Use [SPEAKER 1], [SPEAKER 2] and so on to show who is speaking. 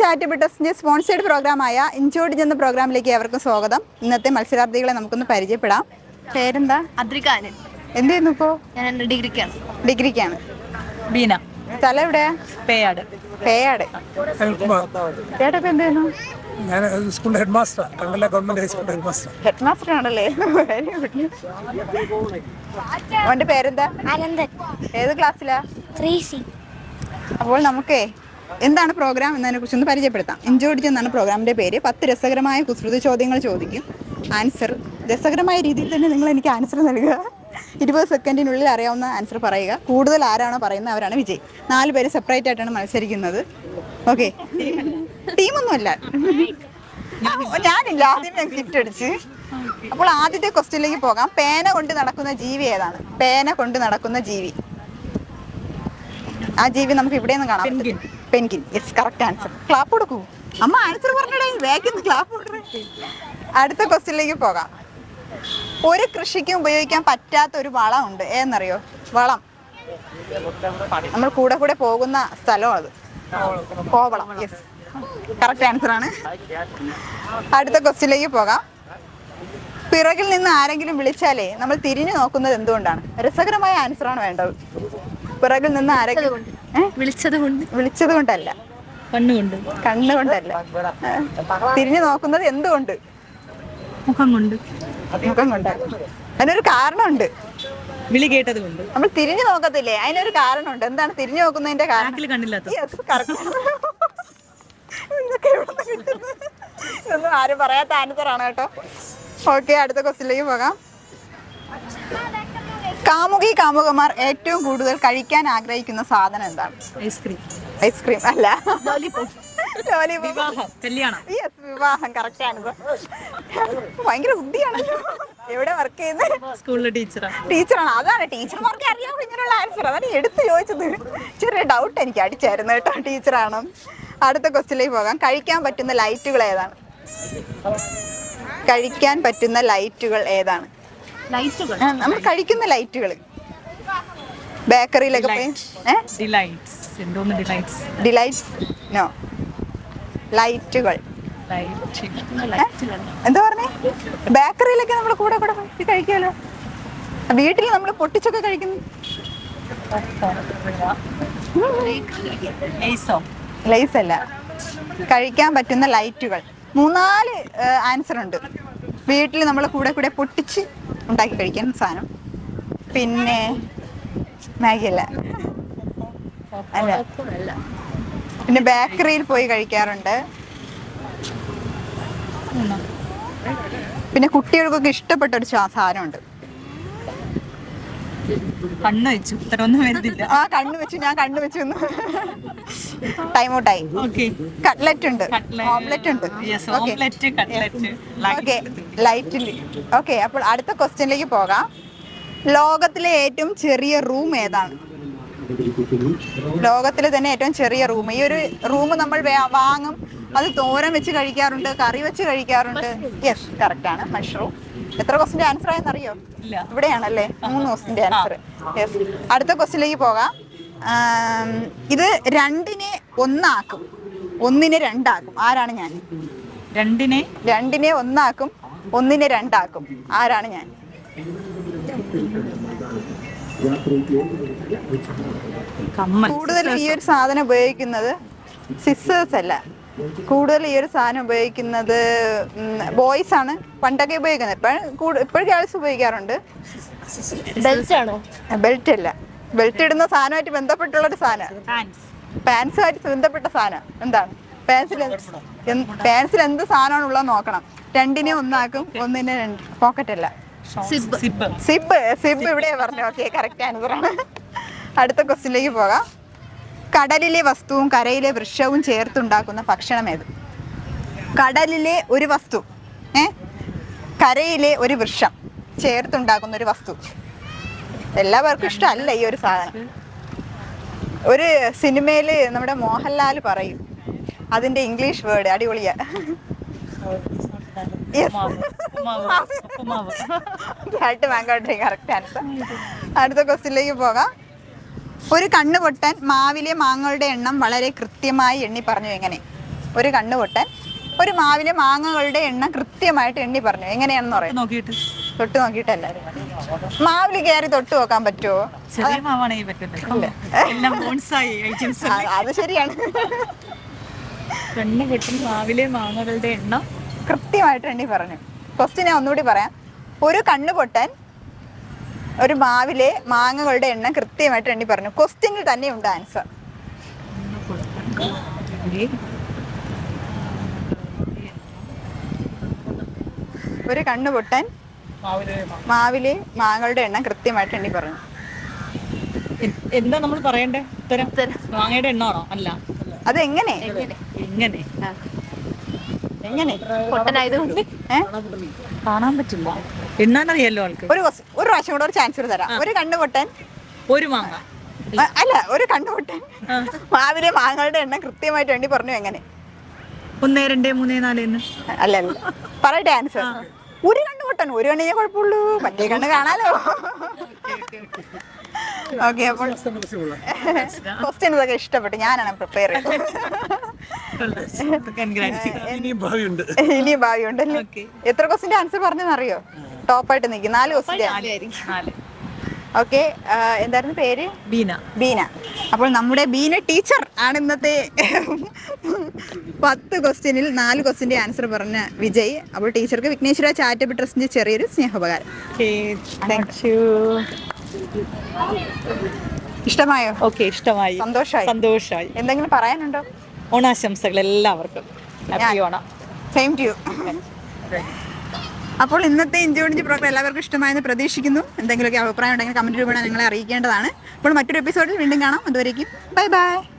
[SPEAKER 1] Charitable ട്രസ്റ്റിന്റെ sponsored പ്രോഗ്രാമായ ഇൻചോർജ് എന്ന പ്രോഗ്രാമിലേക്ക് അവർക്കും സ്വാഗതം. ഇന്നത്തെ മത്സരാർത്ഥികളെ നമുക്കൊന്ന് പരിചയപ്പെടാം. പേരെന്താ?
[SPEAKER 2] അദ്രികാനൻ.
[SPEAKER 1] എന്ത് ചെയ്യുന്നു ഇപ്പോ?
[SPEAKER 2] ഞാൻ ഡിഗ്രിക്കാണ്.
[SPEAKER 1] ഡിഗ്രിക്കാണ്.
[SPEAKER 3] ബീന.
[SPEAKER 1] സ്ഥലം എവിടെയാ?
[SPEAKER 3] പേയാട്.
[SPEAKER 1] പേയാട്. ചേട്ടാ ഇപ്പൊ എന്ത് ചെയ്യുന്നു
[SPEAKER 4] ഞാൻ സ്കൂളിലെ ഹെഡ് മാസ്റ്റർ കണ്ടല ഗവൺമെന്റ് ഹൈസ്കൂളിലെ ഹെഡ് മാസ്റ്റർ
[SPEAKER 1] ഹെഡ് മാസ്റ്റർ ആണല്ലേ? വെരി ഗുഡ് അവന്റെ പേരെന്താ?
[SPEAKER 2] ആനന്ദൻ
[SPEAKER 1] ഏത് ക്ലാസ്സിലാ?
[SPEAKER 2] Three C.
[SPEAKER 1] അപ്പോൾ നമുക്കേ എന്താണ് പ്രോഗ്രാം എന്നതിനെ കുറിച്ച് ഒന്ന് പരിചയപ്പെടുത്താം. എൻജോയ്ഡ് എന്നാണ് പ്രോഗ്രാമിന്റെ പേര്. പത്ത് രസകരമായ കുസൃതി ചോദ്യങ്ങൾ ചോദിക്കും. ആൻസർ രസകരമായ രീതിയിൽ തന്നെ നിങ്ങൾ എനിക്ക് ആൻസർ നൽകുക. ഇരുപത് സെക്കൻഡിനുള്ളിൽ അറിയാവുന്ന ആൻസർ പറയുക. കൂടുതൽ ആരാണോ പറയുന്നത് അവരാണ് വിജയ്. നാല് പേര് സെപ്പറേറ്റ് ആയിട്ടാണ് മത്സരിക്കുന്നത്. ഓക്കെ ടീമൊന്നുമല്ല. ഞാനില്ല. ആദ്യം ഞാൻ കിറ്റ് അടിച്ച്. അപ്പോൾ ആദ്യത്തെ ക്വസ്റ്റ്യനിലേക്ക് പോകാം. പേന കൊണ്ട് നടക്കുന്ന ജീവി ഏതാണ്? പേന കൊണ്ട് നടക്കുന്ന ജീവി. ആ ജീവി നമുക്ക് ഇവിടെ നിന്ന് കാണാം പെൻകിൻ യെസ് കറക്റ്റ് ആൻസർ ക്ലാപ്പ് കൊടുക്കൂ. അമ്മ ആൻസർ പറഞ്ഞിടേ വേഗം ക്ലാപ്പ് കൊടുക്കേ അടുത്ത ക്വസ്റ്റ്യനിലേക്ക് പോകാം. ഒരു കൃഷിക്കും ഉപയോഗിക്കാൻ പറ്റാത്ത ഒരു വളം ഉണ്ട്. ഏന്നറിയോ വളം. നമ്മൾ കൂടെ കൂടെ പോകുന്ന സ്ഥലം അത്. കോവളം. യെസ് കറക്റ്റ് ആൻസർ ആണ്. അടുത്ത ക്വസ്റ്റ്യനിലേക്ക് പോകാം. പിറകിൽ നിന്ന് ആരെങ്കിലും വിളിച്ചാലേ നമ്മൾ തിരിഞ്ഞു നോക്കുന്നത് എന്തുകൊണ്ടാണ്? രസകരമായ ആൻസർ ആണ് വേണ്ടത്. പിറകിൽ നിന്ന് ആരെങ്കിലും?
[SPEAKER 2] വിളിച്ചത് കൊണ്ട്.
[SPEAKER 1] വിളിച്ചത് കൊണ്ടല്ല.
[SPEAKER 3] കണ്ണുകൊണ്ട്
[SPEAKER 1] കണ്ണുകൊണ്ടല്ല തിരിഞ്ഞു നോക്കുന്നത് എന്തുകൊണ്ട്?
[SPEAKER 3] മുഖം കൊണ്ട്.
[SPEAKER 1] മുഖം കൊണ്ടല്ല അതിനൊരു കാരണമുണ്ട്.
[SPEAKER 3] വിളി കേട്ടത് കൊണ്ട്.
[SPEAKER 1] നമ്മൾ തിരിഞ്ഞു നോക്കത്തില്ലേ? അതിനൊരു കാരണമുണ്ട്. എന്താണ് തിരിഞ്ഞു നോക്കുന്നതിന്റെ കാരണം?
[SPEAKER 3] കണ്ണില്ലാത്ത?
[SPEAKER 1] ഇതൊന്നും ആരും പറയാത്ത ആൻസർ ആണ് കേട്ടോ. ഓക്കെ അടുത്ത ക്വസ്റ്റിലേക്ക് പോകാം. കാമുകി കാമുകമാർ ഏറ്റവും കൂടുതൽ കഴിക്കാൻ ആഗ്രഹിക്കുന്ന സാധനം എന്താണ്?
[SPEAKER 3] ഐസ്ക്രീം.
[SPEAKER 1] ഐസ്ക്രീം അല്ല.
[SPEAKER 3] കല്യാണം.
[SPEAKER 1] യെസ് വിവാഹം കറക്റ്റ് ആണ്. ഭയങ്കര ബുദ്ധിയാണല്ലോ. എവിടെ വർക്ക് ചെയ്യുന്നത്
[SPEAKER 3] സ്കൂളിലെ ടീച്ചറാണ്
[SPEAKER 1] ടീച്ചറാണ്? അതാണ് ടീച്ചർമാർക്ക് അറിയാമോ ഇങ്ങനെയുള്ള ആൻസർ അതാണ് എടുത്ത് ചോദിച്ചത്. ചെറിയ ഡൗട്ട് എനിക്ക് അടിച്ചായിരുന്നു കേട്ടോ ടീച്ചറാണ്. അടുത്ത ക്വസ്റ്റ്യനിലേക്ക് പോകാം. കഴിക്കാൻ പറ്റുന്ന ലൈറ്റുകൾ ഏതാണ്? കഴിക്കാൻ പറ്റുന്ന ലൈറ്റുകൾ ഏതാണ്?
[SPEAKER 3] ലൈറ്റുകൾ
[SPEAKER 1] നമ്മൾ കഴിക്കുന്ന ലൈറ്റുകൾ. ബേക്കറിയിലൊക്കെ പോയി.
[SPEAKER 3] ഡിലൈറ്റ്സ്
[SPEAKER 1] നോ ലൈറ്റുകൾ
[SPEAKER 3] ലൈറ്റ്
[SPEAKER 1] എന്താ പറഞ്ഞേ? ബേക്കറിയിലൊക്കെ നമ്മൾ കൂടെ കൂടെ പോയി. കഴിക്കുമല്ലോ വീട്ടിൽ നമ്മൾ പൊട്ടിച്ചൊക്കെ കഴിക്കുന്നു ലൈസ് അല്ല. കഴിക്കാൻ പറ്റുന്ന ലൈറ്റുകൾ. മൂന്നാൽ ആൻസർ ഉണ്ട്. വീട്ടിൽ നമ്മൾ കൂടെ കൂടെ പൊട്ടിച്ച് ഉണ്ടാക്കി കഴിക്കാൻ സാധനം. പിന്നെ മാഗി അല്ല. അല്ല പിന്നെ ബേക്കറിയിൽ പോയി കഴിക്കാറുണ്ട്. പിന്നെ കുട്ടികൾക്കൊക്കെ ഇഷ്ടപ്പെട്ട ഒരു സാധനമുണ്ട്.
[SPEAKER 3] കണ്ണു വെച്ചു.
[SPEAKER 1] ആ കണ്ണു വെച്ചു. ഞാൻ കണ്ണു വെച്ചു ടൈം ഔട്ടായി കട്ട്ലറ്റ് ഉണ്ട്. ഓംലെറ്റ് ഉണ്ട്. ഓക്കെ ലൈറ്റിൽ ഓക്കെ അപ്പോൾ അടുത്ത ക്വസ്റ്റ്യനിലേക്ക് പോകാം. ലോകത്തിലെ ഏറ്റവും ചെറിയ റൂം ഏതാണ്? ലോകത്തിലെ തന്നെ ഏറ്റവും ചെറിയ റൂം ഈ ഒരു റൂം നമ്മൾ വാങ്ങും. അത് തോരൻ വെച്ച് കഴിക്കാറുണ്ട് കറി വെച്ച് കഴിക്കാറുണ്ട്. യെസ് കറക്റ്റ് ആണ്. മഷ്റൂം എത്ര ക്വസ്റ്റിന്റെ ആൻസർ
[SPEAKER 3] ആയെന്നറിയോ?
[SPEAKER 1] ഇവിടെയാണല്ലേ? മൂന്ന് ക്വസ്റ്റിന്റെ ആൻസർ യെസ് അടുത്ത ക്വസ്റ്റിലേക്ക് പോകാം. ഇത് രണ്ടിനെ ഒന്നാക്കും. ഒന്നിനെ രണ്ടാക്കും. ആരാണ് ഞാൻ?
[SPEAKER 3] രണ്ടിനെ?
[SPEAKER 1] രണ്ടിനെ ഒന്നാക്കും ഒന്നിനെ രണ്ടാക്കും. ആരാണ് ഞാൻ? കൂടുതൽ ഈ ഒരു സാധനം ഉപയോഗിക്കുന്നത് സിസ്റ്റേഴ്സ് അല്ല. കൂടുതൽ ഈ ഒരു സാധനം ഉപയോഗിക്കുന്നത് ബോയ്സ് ആണ്. പണ്ടൊക്കെ ഉപയോഗിക്കുന്നത്. ഇപ്പോഴും ഇപ്പോഴും ഗേൾസ് ഉപയോഗിക്കാറുണ്ട്.
[SPEAKER 2] ബെൽറ്റ് ആണോ?
[SPEAKER 1] ബെൽറ്റ് അല്ല. ബെൽറ്റ് ഇടുന്ന സാധനമായിട്ട് ബന്ധപ്പെട്ടുള്ള ഒരു സാധനം പാൻസുമായിട്ട് ബന്ധപ്പെട്ട സാധനം. എന്താണ് പാൻസിൽ പാൻസിൽ എന്ത് സാധനമാണ് ഉള്ളത് നോക്കണം. രണ്ടിനെ ഒന്നാക്കും ഒന്നിനെ രണ്ട്. പോക്കറ്റല്ല അല്ല.
[SPEAKER 2] സിബ്
[SPEAKER 3] സിബ്
[SPEAKER 1] സിബ് സിബ് ഇവിടെ പറഞ്ഞു ഓക്കെ കറക്റ്റ് ആൻസർ ആണ്. അടുത്ത ക്വസ്റ്റിനിലേക്ക് പോകാം. കടലിലെ വസ്തുവും കരയിലെ വൃക്ഷവും ചേർത്തുണ്ടാക്കുന്ന ഭക്ഷണം ഏത്? കടലിലെ ഒരു വസ്തു ഏ? കരയിലെ ഒരു വൃക്ഷം ചേർത്തുണ്ടാക്കുന്ന ഒരു വസ്തു. എല്ലാവർക്കും ഇഷ്ടമല്ല ഈ ഒരു സാധനം. ഒരു സിനിമയിൽ നമ്മുടെ മോഹൻലാൽ പറയും അതിന്റെ ഇംഗ്ലീഷ് വേർഡ് അടിപൊളിയാ. കറക്റ്റ് ആൻസർ അടുത്ത ക്വസ്റ്റ്യനിലേക്ക് പോകാം. ഒരു കണ്ണ് പൊട്ടാൻ മാവിലെ മാങ്ങകളുടെ എണ്ണം വളരെ കൃത്യമായി എണ്ണി പറഞ്ഞു. എങ്ങനെ? ഒരു കണ്ണ് പൊട്ടൻ ഒരു മാവിലെ മാങ്ങകളുടെ എണ്ണം കൃത്യമായിട്ട് എണ്ണി പറഞ്ഞു. എങ്ങനെയാണെന്ന് പറയാം?
[SPEAKER 3] നോക്കിയിട്ട്.
[SPEAKER 1] തൊട്ട് നോക്കിയിട്ടല്ല മാവിൽ കയറി തൊട്ട് നോക്കാൻ പറ്റുമോ
[SPEAKER 3] ചെറിയ മാവാണെങ്കിൽ പറ്റില്ല എല്ലാം ബോൺസായി ഐറ്റംസ്
[SPEAKER 1] ആ, അത് ശരിയാണ്.
[SPEAKER 3] കണ്ണ് പൊട്ടി മാവിലെ മാങ്ങകളുടെ എണ്ണം.
[SPEAKER 1] കൃത്യമായിട്ട് എണ്ണി പറഞ്ഞു. ക്വസ്റ്റ്യൻ ഞാൻ ഒന്നുകൂടി പറയാം. ഒരു കണ്ണ് പൊട്ടൻ ഒരു മാവിലെ മാങ്ങകളുടെ എണ്ണം കൃത്യമായിട്ട് എണ്ണി പറഞ്ഞു. ക്വസ്റ്റ്യനിൽ തന്നെ ഉണ്ട് ആൻസർ ഒരു കണ്ണ് പൊട്ടൻ മാവിലെ മാങ്ങകളുടെ എണ്ണം കൃത്യമായിട്ട് എണ്ണി പറഞ്ഞു
[SPEAKER 3] എന്താ നമ്മൾ പറയണ്ടേ? ഉത്തരം? മാങ്ങയുടെ എണ്ണമാണോ? അല്ല.
[SPEAKER 1] അത് എങ്ങനെ?
[SPEAKER 3] എങ്ങനെ?
[SPEAKER 2] പൊട്ടനായതുകൊണ്ട്?
[SPEAKER 3] കാണാൻ പറ്റില്ല. എണ്ണാനറിയാലോ ആൾക്ക്?
[SPEAKER 1] ഒരു ഒരു പ്രാവശ്യം കൂടെ ഒരു ചാൻസ് കൂടെ തരാം. ഒരു കണ്ണ് പൊട്ടൻ.
[SPEAKER 3] ഒരു മാങ്ങ.
[SPEAKER 1] അല്ല ഒരു കണ്ണ് പൊട്ടൻ. മാവിലെ മാങ്ങകളുടെ എണ്ണം കൃത്യമായിട്ട് എണ്ണി പറഞ്ഞു എങ്ങനെ?
[SPEAKER 3] ഒന്നേ രണ്ടേ മൂന്നേ നാല്
[SPEAKER 1] അല്ല അല്ല. പറയട്ടെ ആൻസർ ഒരു കണ്ണ് പൊട്ടൻ ഒരു കണ്ണിനെ കുഴപ്പമുള്ളൂ. മറ്റേ കണ്ണ് കാണാലോ. ഓക്കെ അപ്പോൾ ക്വസ്റ്റ്യൻ ഇതൊക്കെ ഇഷ്ടപ്പെട്ടു. ഞാനാണ് പ്രിപ്പയർ ചെയ്തത്.
[SPEAKER 4] ഇനിയും ഭാവിയുണ്ട്.
[SPEAKER 1] എത്ര ക്വസ്റ്റിന്റെ ആൻസർ പറഞ്ഞെന്നറിയോ ടോപ്പായിട്ട് നിൽക്കും നാല് ക്വസ്റ്റിന്റെ
[SPEAKER 3] നാല്.
[SPEAKER 1] ഓക്കെ എന്തായിരുന്നു പേര്?
[SPEAKER 3] ബീന.
[SPEAKER 1] ബീന. അപ്പോൾ നമ്മുടെ ബീന ടീച്ചർ ആണ് ഇന്നത്തെ പത്ത് ക്വസ്റ്റ്യനിൽ നാല് ക്വസ്റ്റിന്റെ ആൻസർ പറഞ്ഞ വിജയ്. അപ്പോൾ ടീച്ചർക്ക് വിഘ്നേശ്വര ചാരിറ്റബിൾ ട്രസ്റ്റിന്റെ ചെറിയൊരു സ്നേഹോപകാരം. ഇഷ്ടമായോ?
[SPEAKER 3] ഓക്കെ ഇഷ്ടമായി.
[SPEAKER 1] സന്തോഷമായി.
[SPEAKER 3] സന്തോഷമായി.
[SPEAKER 1] എന്തെങ്കിലും പറയാനുണ്ടോ?
[SPEAKER 3] ഓണാശംസകൾ എല്ലാവർക്കും happy Onam.
[SPEAKER 1] Same to you അപ്പോൾ ഇന്നത്തെ ഇഞ്ചോടിഞ്ച് പ്രോഗ്രാം എല്ലാവർക്കും ഇഷ്ടമായെന്ന് പ്രതീക്ഷിക്കുന്നു. എന്തെങ്കിലുമൊക്കെ അഭിപ്രായം ഉണ്ടെങ്കിൽ കമന്റ് രൂപേണ നിങ്ങളെ അറിയിക്കേണ്ടതാണ്. അപ്പോൾ മറ്റൊരു എപ്പിസോഡിൽ വീണ്ടും കാണാം. അതുവരേക്കും ബൈ ബൈ